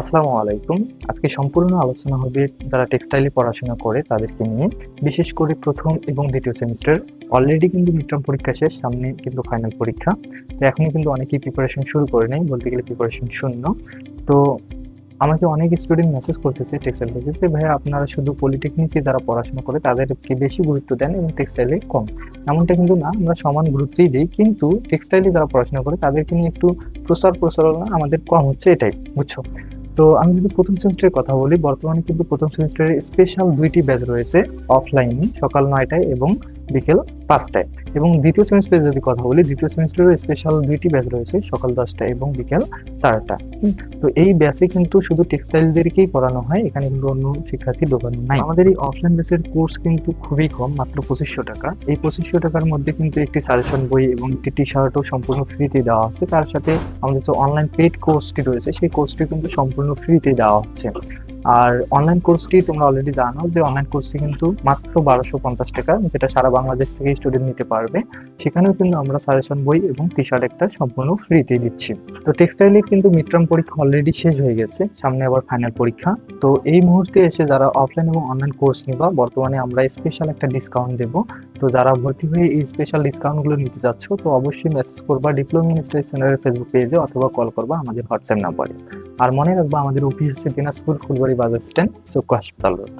আসসালামু আলাইকুম। আজকে সম্পূর্ণ আলোচনা হবে যারা টেক্সটাইলে পড়াশোনা করে তাদেরকে নিয়ে। বিশেষ করে প্রথম এবং দ্বিতীয় সেমিস্টার। অলরেডি কিন্তু মিডটার্ম পরীক্ষা শেষ, সামনে কিন্তু ফাইনাল পরীক্ষা। তো এখনই কিন্তু অনেকেই প্রিপারেশন শুরু করে নেই, বলতে গেলে প্রিপারেশন শূন্য। তো আমাকে অনেক স্টুডেন্ট মেসেজ করতেছে টেক্সটাইল থেকে যে, ভাইয়া, আপনারা শুধু পলিটেকনিকে যারা পড়াশোনা করে তাদেরকে বেশি গুরুত্ব দেন এবং টেক্সটাইলে কম। এমনটা কিন্তু না, আমরা সমান গুরুত্বই দিই, কিন্তু টেক্সটাইলে যারা পড়াশোনা করে তাদেরকে নিয়ে একটু প্রচার প্রচারণা আমাদের কম হচ্ছে এটাই, বুঝছ? তো আমি যদি প্রথম সেমিস্টারের কথা বলি, বর্তমানে কিন্তু প্রথম সেমিস্টারে স্পেশাল দুইটি ব্যাচ রয়েছে অফলাইনে সকাল নয়টায় এবং বিকেল পাঁচটায়। এবং দ্বিতীয় সেমিস্টারে যদি কথা বলি, দ্বিতীয় সেমিস্টারে স্পেশাল দুইটি ব্যাচ রয়েছে, সকাল দশটায় এবং বিকেল চারটা। তো এই ব্যাচে কিন্তু শুধু টেক্সটাইলদেরকেই পড়ানো হয়, এখানে কিন্তু অন্য শিক্ষার্থী ঢোকানো নাই। আমাদের এই অফলাইন ব্যাচের কোর্স কিন্তু খুবই কম, মাত্র পঁচিশশো টাকা। এই পঁচিশশো টাকার মধ্যে কিন্তু একটি সাজেশন বই এবং একটি টি শার্টও সম্পূর্ণ ফ্রিতে দেওয়া হচ্ছে তার সাথে আমাদের যে অনলাইন পেড কোর্সটি রয়েছে, সেই কোর্সটি কিন্তু সম্পূর্ণ ফ্রিতে দেওয়া হচ্ছে। আর অনলাইন কোর্সটি তোমরা অলরেডি জানো যে অনলাইন কোর্সটি কিন্তু মাত্র বারোশো পঞ্চাশ টাকা, যেটা সারা বাংলাদেশ থেকে স্টুডেন্ট নিতে পারবে। সেখানেও কিন্তু আমরা সাজেশন বই এবং টি শার্ট একটা সম্পূর্ণ ফ্রিতে দিচ্ছি। তো টেক্সটাইলে কিন্তু মিডটার্ম পরীক্ষা অলরেডি শেষ হয়ে গেছে, সামনে আবার ফাইনাল পরীক্ষা। তো এই মুহূর্তে এসে যারা অফলাইন এবং অনলাইন কোর্স নিবা, বর্তমানে আমরা স্পেশাল একটা ডিসকাউন্ট দেব। তো যারা ভর্তি হয়ে এই স্পেশাল ডিসকাউন্টগুলো নিতে যাচ্ছ তো অবশ্যই মেসেজ করবা ডিপ্লোমা স্টাডি সেন্টারের ফেসবুক পেজে অথবা কল করবা আমাদের হোয়াটসঅ্যাপ নাম্বারে আর মনে রাখব আমাদের অফিস হচ্ছে দিনাজপুর ফুলবাড়ি বাজার স্ট্যান্ড চক্ষু হাসপাতাল রোড।